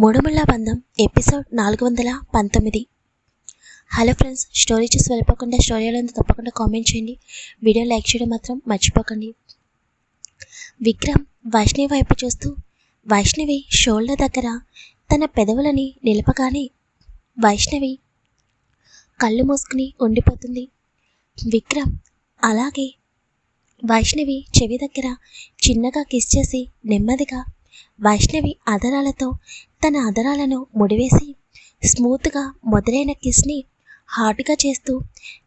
మూడుముళ్ళ బంధం ఎపిసోడ్ నాలుగు వందల పంతొమ్మిది. హలో ఫ్రెండ్స్ స్టోరీ చూసి వెళ్ళిపోకుండా స్టోరీలో తప్పకుండా కామెంట్ చేయండి. వీడియో లైక్ చేయడం మాత్రం మర్చిపోకండి. విక్రమ్ వైష్ణవి వైపు చూస్తూ వైష్ణవి షోల్డర్ దగ్గర తన పెదవులని నిలపగానే వైష్ణవి కళ్ళు మూసుకుని ఉండిపోతుంది. విక్రమ్ అలాగే వైష్ణవి చెవి దగ్గర చిన్నగా కిస్ చేసి నెమ్మదిగా వైష్ణవి అదరాలతో తన అదరాలను ముడివేసి స్మూత్గా మొదలైన కిస్ని హాట్గా చేస్తూ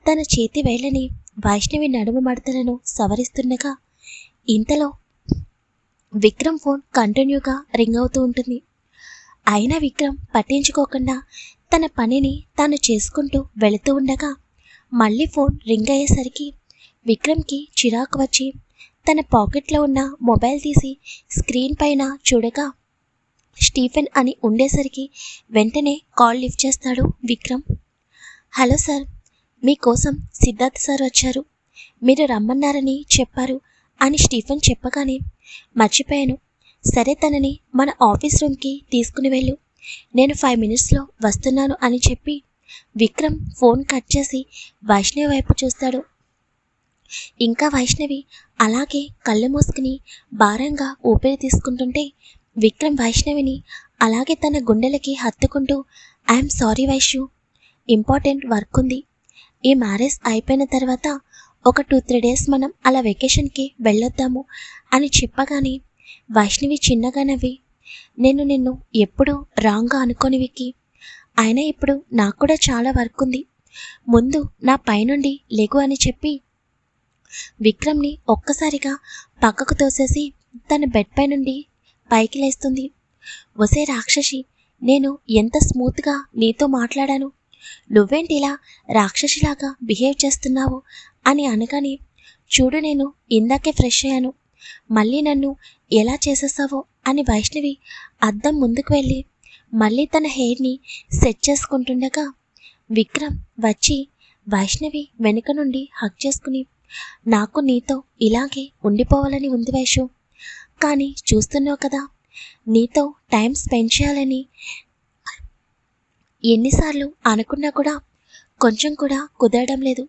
తన చేతి వేళ్ళని వైష్ణవి నడుము మడతలను సవరిస్తుండగా ఇంతలో విక్రమ్ ఫోన్ కంటిన్యూగా రింగ్ అవుతూ ఉంటుంది. అయినా విక్రమ్ పట్టించుకోకుండా తన పనిని తాను చేసుకుంటూ వెళుతూ ఉండగా మళ్ళీ ఫోన్ రింగ్ అయ్యేసరికి విక్రమ్కి చిరాకు వచ్చి తన పాకెట్లో ఉన్న మొబైల్ తీసి స్క్రీన్ పైన చూడగా స్టీఫెన్ అని ఉండేసరికి వెంటనే కాల్ లిఫ్ట్ చేస్తాడు విక్రమ్. హలో సార్ మీకోసం సిద్ధార్థ్ సార్ వచ్చారు. మీరు రమ్మన్నారని చెప్పారు అని స్టీఫెన్ చెప్పగానే మర్చిపోయాను. సరే తనని మన ఆఫీస్ రూమ్కి తీసుకుని వెళ్ళు. నేను ఫైవ్ మినిట్స్లో వస్తున్నాను అని చెప్పి విక్రమ్ ఫోన్ కట్ చేసి వైష్ణవి వైపు చూస్తాడు. ఇంకా వైష్ణవి అలాగే కళ్ళు మూసుకుని భారంగా ఊపిరి తీసుకుంటుంటే విక్రమ్ వైష్ణవిని అలాగే తన గుండెలకి హత్తుకుంటూ I'm sorry Vaish important work ఉంది. ఈ మ్యారేజ్ అయిపోయిన తర్వాత ఒక టూ త్రీ డేస్ మనం అలా వెకేషన్కి వెళ్ళొద్దాము అని చెప్పగానే వైష్ణవి చిన్నగా నవ్వి నేను నిన్ను ఎప్పుడూ రాంగ్గా అనుకోని విక్కి. అయినా ఇప్పుడు నాకు కూడా చాలా వర్క్ ఉంది. ముందు నా పైనుండి లెగు అని చెప్పి విక్రమ్ని ఒక్కసారిగా పక్కకు తోసేసి తన బెడ్ పై నుండి పైకి లేస్తుంది. ఒసే రాక్షసి నేను ఎంత స్మూత్గా నీతో మాట్లాడాను? నువ్వేంటి ఇలా రాక్షసిలాగా బిహేవ్ చేస్తున్నావు? అని అనగానే చూడు నేను ఇందాకే ఫ్రెష్ అయ్యాను. మళ్ళీ నన్ను ఎలా చేసేస్తావో అని వైష్ణవి అద్దం ముందుకు వెళ్ళి మళ్ళీ తన హెయిర్ని సెట్ చేసుకుంటుండగా విక్రమ్ వచ్చి వైష్ణవి వెనుక నుండి హక్ చేసుకుని నాకు నీతో ఇలాగే ఉండిపోవాలని ఉంది వైషు కానీ చూస్తున్నావు కదా నీతో టైం స్పెండ్ చేయాలని ఎన్నిసార్లు అనుకున్నా కూడా కొంచెం కూడా కుదరడం లేదు.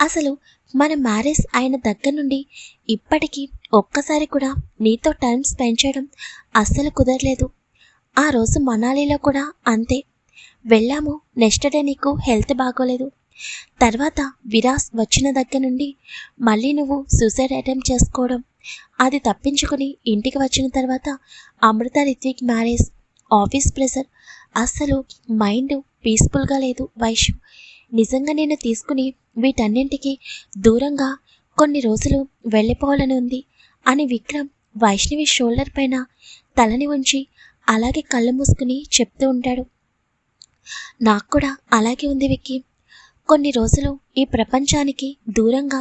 అసలు మన మ్యారేజ్ అయిన దగ్గర నుండి ఇప్పటికీ ఒక్కసారి కూడా నీతో టైం స్పెండ్ చేయడం అస్సలు కుదరలేదు. ఆ రోజు మనాలిలో కూడా అంతే. వెళ్ళాము నెక్స్ట్ డే నీకు హెల్త్ బాగోలేదు. తర్వాత విరాస్ వచ్చిన దగ్గర నుండి మళ్ళీ నువ్వు సూసైడ్ అటెంప్ట్ చేసుకోవడం. అది తప్పించుకుని ఇంటికి వచ్చిన తర్వాత Amrita Rithvik marriage office pressure అస్సలు మైండ్ పీస్ఫుల్గా లేదు వైషు నిజంగా నేను తీసుకుని వీటన్నింటికి దూరంగా కొన్ని రోజులు వెళ్ళిపోవాలని ఉంది అని విక్రమ్ వైష్ణవి షోల్డర్ పైన తలని ఉంచి అలాగే కళ్ళు మూసుకుని చెప్తూ ఉంటాడు. నాకు కూడా అలాగే ఉంది విక్కీ. కొన్ని రోజులు ఈ ప్రపంచానికి దూరంగా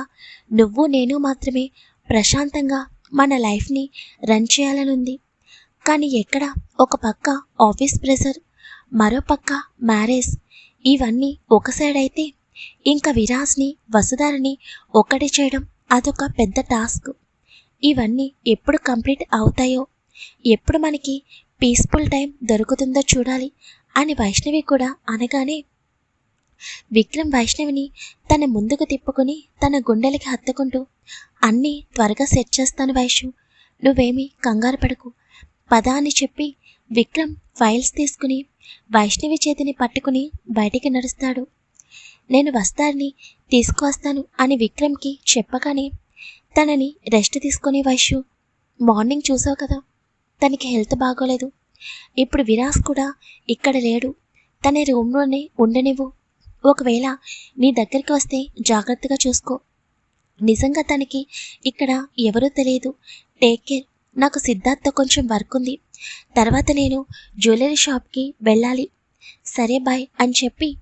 నువ్వు నేను మాత్రమే ప్రశాంతంగా మన లైఫ్ని రన్ చేయాలనుంది. కానీ ఎక్కడ ఒక పక్క ఆఫీస్ ప్రెషర్ మరో పక్క మ్యారేజ్. ఇవన్నీ ఒక సైడ్ అయితే ఇంకా విరాజ్ని వసుధారని ఒక్కటి చేయడం అదొక పెద్ద టాస్క్. ఇవన్నీ ఎప్పుడు కంప్లీట్ అవుతాయో ఎప్పుడు మనకి పీస్ఫుల్ టైం దొరుకుతుందో చూడాలి అని వైష్ణవి కూడా అనగానే విక్రమ్ వైష్ణవిని తన ముందుకు తిప్పుకొని తన గుండెలకి హత్తుకుంటూ అన్నీ త్వరగా సెట్ చేస్తాను వైషు నువ్వేమీ కంగారు పడకు. పద అని చెప్పి విక్రమ్ ఫైల్స్ తీసుకుని వైష్ణవి చేతిని పట్టుకుని బయటికి నడుస్తాడు. నేను వస్తానని తీసుకువస్తాను అని విక్రమ్కి చెప్పగానే తనని రెస్ట్ తీసుకుని వైషు మార్నింగ్ చూసావు కదా తనకి హెల్త్ బాగోలేదు. ఇప్పుడు విరాస్ కూడా ఇక్కడ లేడు. తన రూమ్లోనే ఉండనివ్వు. ఒకవేళ నీ దగ్గరికి వస్తే జాగ్రత్తగా చూసుకో. నిజంగా తనకి ఇక్కడ ఎవరూ తెలియదు. Take care. నాకు సిద్ధార్థ కొంచెం వర్క్ ఉంది. తర్వాత నేను జ్యువెలరీ షాప్కి వెళ్ళాలి. సరే బాయ్ అని చెప్పి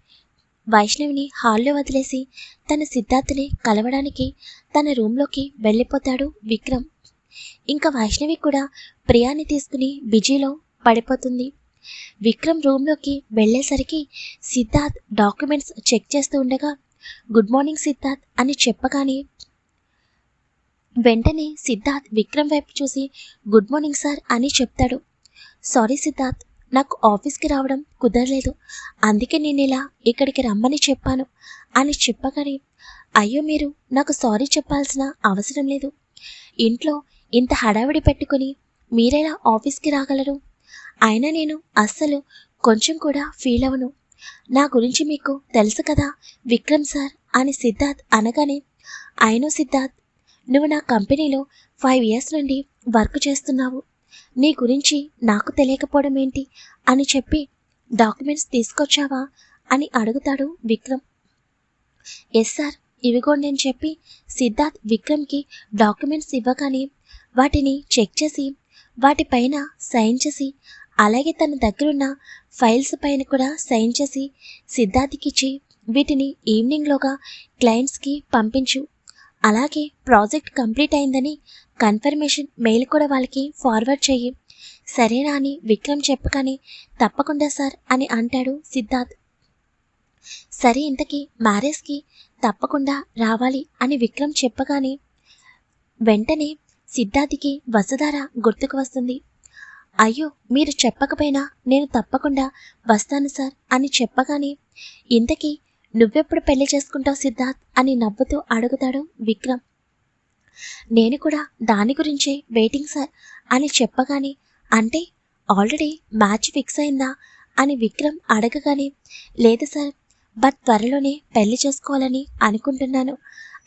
వైష్ణవిని హాల్లో వదిలేసి తన సిద్ధార్థని కలవడానికి తన రూమ్లోకి వెళ్ళిపోతాడు విక్రమ్. ఇంకా వైష్ణవి కూడా ప్రియాని తీసుకుని బిజీలో పడిపోతుంది. విక్రమ్ రూమ్లోకి వెళ్ళేసరికి సిద్ధార్థ్ డాక్యుమెంట్స్ చెక్ చేస్తూ ఉండగా గుడ్ మార్నింగ్ సిద్ధార్థ్ అని చెప్పగానే వెంటనే సిద్ధార్థ్ విక్రమ్ వైపు చూసి గుడ్ మార్నింగ్ సార్ అని చెప్తాడు. సారీ సిద్ధార్థ్ నాకు ఆఫీస్కి రావడం కుదరలేదు. అందుకే నేను ఇలా ఇక్కడికి రమ్మని చెప్పాను అని చెప్పగానే అయ్యో మీరు నాకు సారీ చెప్పాల్సిన అవసరం లేదు. ఇంట్లో ఇంత హడావిడి పెట్టుకుని మీరెలా ఆఫీస్కి రాగలరు? అయినా నేను అస్సలు కొంచెం కూడా ఫీల్ అవను నా గురించి మీకు తెలుసు కదా విక్రమ్ సార్ అని సిద్ధార్థ్ అనగానే అయినో సిద్ధార్థ్ నువ్వు నా కంపెనీలో ఫైవ్ ఇయర్స్ నుండి వర్క్ చేస్తున్నావు. నీ గురించి నాకు తెలియకపోవడం ఏంటి? అని చెప్పి డాక్యుమెంట్స్ తీసుకొచ్చావా? అని అడుగుతాడు విక్రమ్. ఎస్ సార్ ఇవిగోండి అని చెప్పి సిద్ధార్థ్ విక్రమ్కి డాక్యుమెంట్స్ ఇవ్వగానే వాటిని చెక్ చేసి వాటిపైన సైన్ చేసి అలాగే తన దగ్గరున్న ఫైల్స్ పైన కూడా సైన్ చేసి సిద్ధార్థ్కి ఇచ్చి వీటిని ఈవినింగ్లోగా క్లయింట్స్కి పంపించు. అలాగే ప్రాజెక్ట్ కంప్లీట్ అయిందని కన్ఫర్మేషన్ మెయిల్ కూడా వాళ్ళకి ఫార్వర్డ్ చెయ్యి. సరేనా అని విక్రమ్ చెప్పగానే తప్పకుండా సార్ అని అంటాడు సిద్ధార్థ్. సరే ఇంతకీ మ్యారేజ్కి తప్పకుండా రావాలి అని విక్రమ్ చెప్పగానే వెంటనే సిద్ధార్థికి వసుధార గుర్తుకు వస్తుంది. అయ్యో మీరు చెప్పకపోయినా నేను తప్పకుండా వస్తాను సార్ అని చెప్పగానే ఇంతకీ నువ్వెప్పుడు పెళ్ళి చేసుకుంటావు సిద్ధార్థ్ అని నవ్వుతూ అడుగుతాడు విక్రమ్. నేను కూడా దాని గురించే వెయిటింగ్ సార్ అని చెప్పగానే అంటే ఆల్రెడీ మ్యాచ్ ఫిక్స్ అయిందా అని విక్రమ్ అడగగానే లేదు సార్ బట్ త్వరలోనే పెళ్ళి చేసుకోవాలని అనుకుంటున్నాను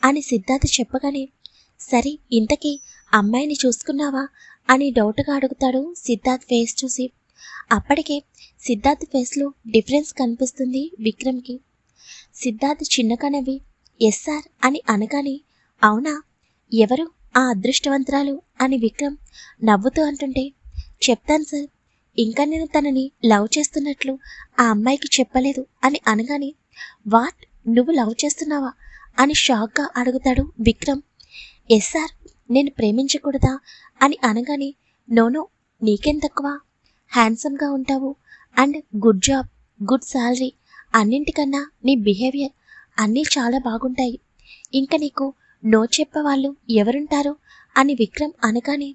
అని సిద్ధార్థ్ చెప్పగానే సరే ఇంతకీ అమ్మాయిని చూసుకున్నావా అని డౌట్గా అడుగుతాడు సిద్ధార్థ్ ఫేస్ చూసి. అప్పటికే సిద్ధార్థ్ ఫేస్లో డిఫరెన్స్ కనిపిస్తుంది విక్రమ్కి. సిద్ధార్థ్ చిన్నగా నవ్వి ఎస్ సార్ అని అనగానే అవునా? ఎవరు? ఆ అదృష్టవంతరాలు? అని విక్రమ్ నవ్వుతూ అంటుంటే చెప్తాను సార్ ఇంకా నేను తనని లవ్ చేస్తున్నట్లు ఆ అమ్మాయికి చెప్పలేదు అని అనగానే వాట్? నువ్వు లవ్ చేస్తున్నావా? అని షాక్గా అడుగుతాడు విక్రమ్. ఎస్ సార్ నేను ప్రేమించకూడదా? అని అనగానే నోనో నీకేం తక్కువ? హ్యాండ్సమ్గా ఉంటావు. And good job good salary అన్నింటికన్నా నీ బిహేవియర్ అన్నీ చాలా బాగుంటాయి. ఇంకా నీకు నో చెప్పేవాళ్ళు ఎవరుంటారు? అని విక్రమ్ అనగానే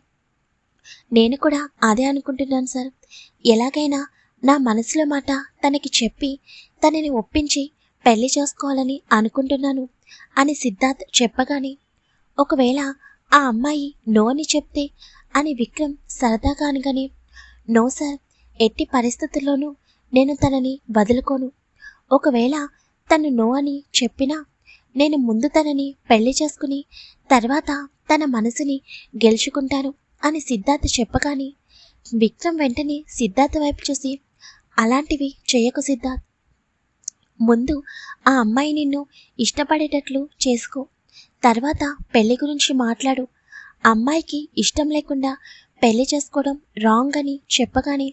నేను కూడా అదే అనుకుంటున్నాను సార్. ఎలాగైనా నా మనసులో మాట తనకి చెప్పి తనని ఒప్పించి పెళ్ళి చేసుకోవాలని అనుకుంటున్నాను అని సిద్ధార్థ్ చెప్పగానే ఒకవేళ ఆ అమ్మాయి నో అని చెప్తే అని విక్రమ్ సరదాగా అనగానే నో సార్ ఎట్టి పరిస్థితుల్లోనూ నేను తనని వదులుకోను. ఒకవేళ తను నో అని చెప్పినా నేను ముందు తనని పెళ్ళి చేసుకుని తర్వాత తన మనసుని గెలుచుకుంటాను అని సిద్ధార్థ్ చెప్పగానే విక్రమ్ వెంటనే సిద్ధార్థ్ వైపు చూసి అలాంటివి చేయకు సిద్ధార్థ్. ముందు ఆ అమ్మాయి నిన్ను ఇష్టపడేటట్లు చేసుకో. తర్వాత పెళ్ళి గురించి మాట్లాడు. అమ్మాయికి ఇష్టం లేకుండా పెళ్ళి చేసుకోవడం రాంగ్ అని చెప్పగానే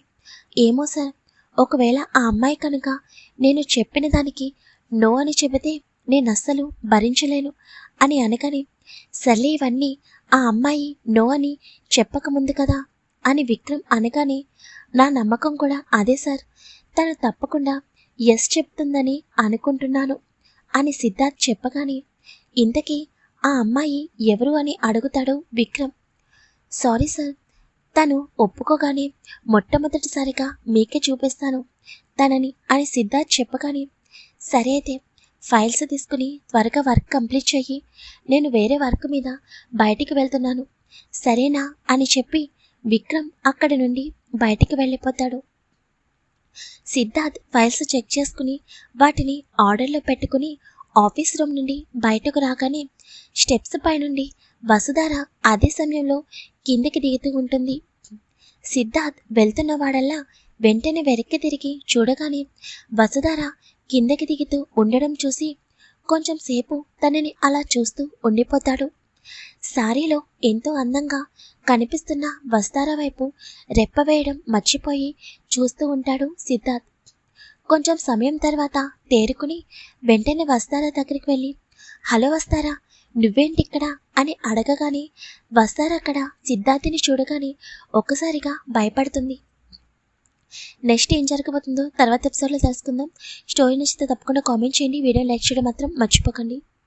ఏమో సార్ ఒకవేళ ఆ అమ్మాయి కనుక నేను చెప్పిన దానికి నో అని చెబితే నేను అస్సలు భరించలేను అని అనగానే సర్లే ఇవన్నీ ఆ అమ్మాయి నో అని చెప్పకముందు కదా అని విక్రమ్ అనగానే నా నమ్మకం కూడా అదే సార్. తను తప్పకుండా ఎస్ చెప్తుందని అనుకుంటున్నాను అని సిద్ధార్థ్ చెప్పగానే ఇంతకీ ఆ అమ్మాయి ఎవరు అని అడుగుతాడు విక్రమ్. సారీ సార్ తను ఒప్పుకోగానే మొట్టమొదటిసారిగా మీకే చూపిస్తాను. తనని అని సిద్ధార్థ్ చెప్పగానే సరే అయితే ఫైల్స్ తీసుకుని త్వరగా వర్క్ కంప్లీట్ చెయ్యి. నేను వేరే వర్క్ మీద బయటికి వెళ్తున్నాను. సరేనా అని చెప్పి విక్రమ్ అక్కడి నుండి బయటికి వెళ్ళిపోతాడు. సిద్ధార్థ్ ఫైల్స్ చెక్ చేసుకుని వాటిని ఆర్డర్లో పెట్టుకుని ఆఫీస్ రూమ్ నుండి బయటకు రాగానే స్టెప్స్ పైనుండి వసుధార అదే సమయంలో కిందికి దిగుతూ ఉంటుంది. సిద్ధార్థ్ వెళ్తున్న వాడల్లా వెంటనే వెనక్కి తిరిగి చూడగానే వసుధార కిందకి దిగుతూ ఉండడం చూసి కొంచెం సేపు తనని అలా చూస్తూ ఉండిపోతాడు. సారీలో ఎంతో అందంగా కనిపిస్తున్న వస్తార వైపు రెప్పవేయడం మర్చిపోయి చూస్తూ ఉంటాడు సిద్ధార్థ్. కొంచెం సమయం తర్వాత తేరుకుని వెంటనే వస్తారా దగ్గరికి వెళ్ళి? హలో వస్తారా? నువ్వేంటిక్కడ? అని అడగగానే వస్తారక్కడ సిద్ధార్థిని చూడగానే ఒక్కసారిగా భయపడుతుంది. నెక్స్ట్ ఏం జరగబోతుందో తర్వాత ఎపిసోడ్లో తెలుసుకుందాం. స్టోరీ నచ్చితే తప్పకుండా కామెంట్ చేయండి. వీడియో లైక్ చేయడం మాత్రం మర్చిపోకండి.